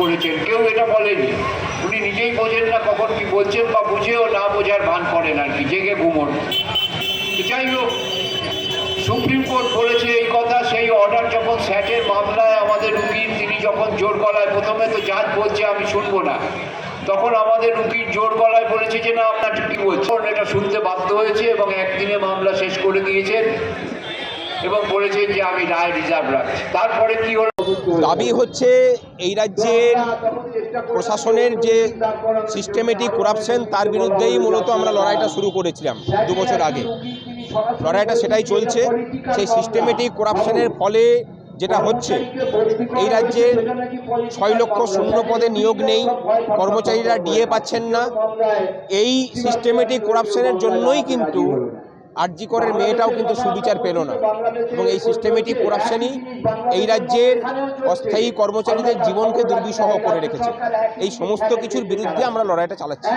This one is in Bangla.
করেছেন কেউ এটা বলেনি। উনি নিজেই বোঝেন না কখন কি বলছেন বা বুঝেও না বোঝার ভান করেন আর কি, জেগে ঘুমন। যাই হোক, সুপ্রিম কোর্ট বলেছে এই কথা, সেই অর্ডার যখন স্যাটের মামলায় আমাদের উকিল, তিনি যখন জোর গলায় প্রথমে তো জাজ বলছে, আমি শুনব না। তখন আমাদের উকিল জোর গলায় বলেছে যে, না, আপনার কি বলছেন এটা শুনতে বাধ্য হয়েছে এবং একদিনে মামলা শেষ করে দিয়েছেন এবং বলেছেন যে, আমি রায় রিজার্ভ রাখছি। তারপরে কি হলো? দাবি হচ্ছে এই রাজ্যের প্রশাসনের যে সিস্টেমেটিক করাপশন তার বিরুদ্ধেই মূলত আমরা লড়াইটা শুরু করেছিলাম দু বছর আগে। লড়াইটা সেটাই চলছে। সেই সিস্টেমেটিক করাপশনের ফলে যেটা হচ্ছে, এই রাজ্যে ছয় লক্ষ শূন্য পদে নিয়োগ নেই, কর্মচারীরা ডিএ পাচ্ছেন না। এই সিস্টেমেটিক করাপশনের জন্যই কিন্তু আরজিকরের মেয়েটাও কিন্তু সুবিচার পেল না। এবং এই সিস্টেমেটিক করাপশানই এই রাজ্যের অস্থায়ী কর্মচারীদের জীবনকে দুর্বিষহ করে রেখেছে। এই সমস্ত কিছুর বিরুদ্ধে আমরা লড়াইটা চালাচ্ছি।